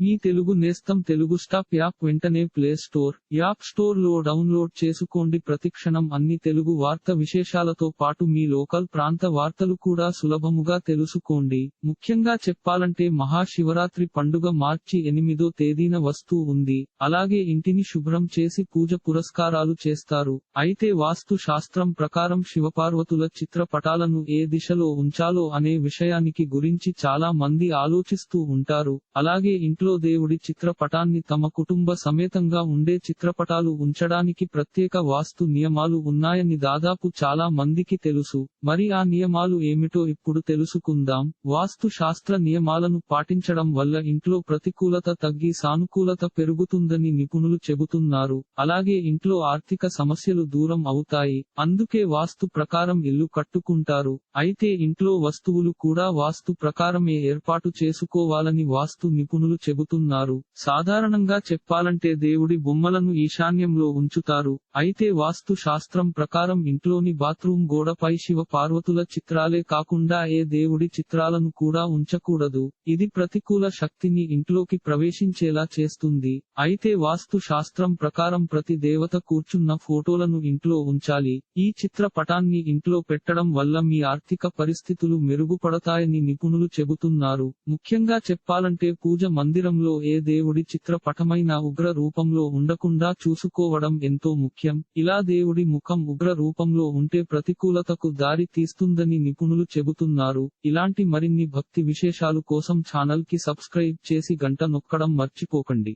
మీ తెలుగు నేస్తం Telugu stop app వెంటనే play store app స్టోర్లో డౌన్లోడ్ చేసుకోండి. ప్రతిక్షణం అన్ని తెలుగు వార్త విశేషాలతో పాటు మీ లోకల్ ప్రాంత వార్తలు కూడా సులభముగా తెలుసుకోండి. ముఖ్యంగా చెప్పాలంటే మహాశివరాత్రి పండుగ మార్చి ఎనిమిదో తేదీన వస్తూ ఉంది. అలాగే ఇంటిని శుభ్రం చేసి పూజ పురస్కారాలు చేస్తారు. అయితే వాస్తు శాస్త్రం ప్రకారం శివపార్వతుల చిత్రపటాలను ఏ దిశలో ఉంచాలో అనే విషయానికి గురించి చాలా మంది ఆలోచిస్తూ ఉంటారు. అలాగే ఇంట్లో దేవుడి చిత్రపటాన్ని తమ కుటుంబ సమేతంగా ఉండే చిత్రపటాలు ఉంచడానికి ప్రత్యేక వాస్తు నియమాలు ఉన్నాయని దాదాపు చాలా మందికి తెలుసు. మరి ఆ నియమాలు ఏమిటో ఇప్పుడు తెలుసుకుందాం. వాస్తు శాస్త్ర నియమాలను పాటించడం వల్ల ఇంట్లో ప్రతికూలత తగ్గి సానుకూలత పెరుగుతుందని నిపుణులు చెబుతున్నారు. అలాగే ఇంట్లో ఆర్థిక సమస్యలు దూరం అవుతాయి. అందుకే వాస్తు ప్రకారం ఇల్లు కట్టుకుంటారు. అయితే ఇంట్లో వస్తువులు కూడా వాస్తు ప్రకారమే ఏర్పాటు చేసుకోవాలని వాస్తు నిపుణులు చెబుతున్నారు సాధారణంగా చెప్పాలంటే దేవుడి బొమ్మలను ఈశాన్యంలో ఉంచుతారు. అయితే వాస్తు శాస్త్రం ప్రకారం ఇంట్లోని బాత్రూమ్ గోడపై శివ పార్వతుల చిత్రాలే కాకుండా ఏ దేవుడి చిత్రాలను కూడా ఉంచకూడదు. ఇది ప్రతికూల శక్తిని ఇంట్లోకి ప్రవేశించేలా చేస్తుంది. అయితే వాస్తు శాస్త్రం ప్రకారం ప్రతి దేవత కూర్చున్న ఫోటోలను ఇంట్లో ఉంచాలి. ఈ చిత్ర పటాన్ని ఇంట్లో పెట్టడం వల్ల మీ ఆర్థిక పరిస్థితులు మెరుగుపడతాయని నిపుణులు చెబుతున్నారు. ముఖ్యంగా చెప్పాలంటే పూజ మందిరంలో ఏ దేవుడి చిత్ర పటమైన ఉగ్ర రూపంలో ఉండకుండా చూసుకోవడం ఎంతో ముఖ్యం. ఇలా దేవుడి ముఖం ఉగ్ర రూపంలో ఉంటే ప్రతికూలతకు దారి తీస్తుందని నిపుణులు చెబుతున్నారు. ఇలాంటి మరిన్ని భక్తి విశేషాలు కోసం ఛానల్కి సబ్స్క్రైబ్ చేసి గంట నొక్కడం మర్చిపోకండి.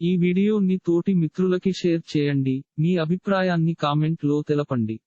ఈ వీడియోని తోటి మిత్రులకి షేర్ చేయండి. మీ అభిప్రాయాన్ని కామెంట్లో తెలపండి.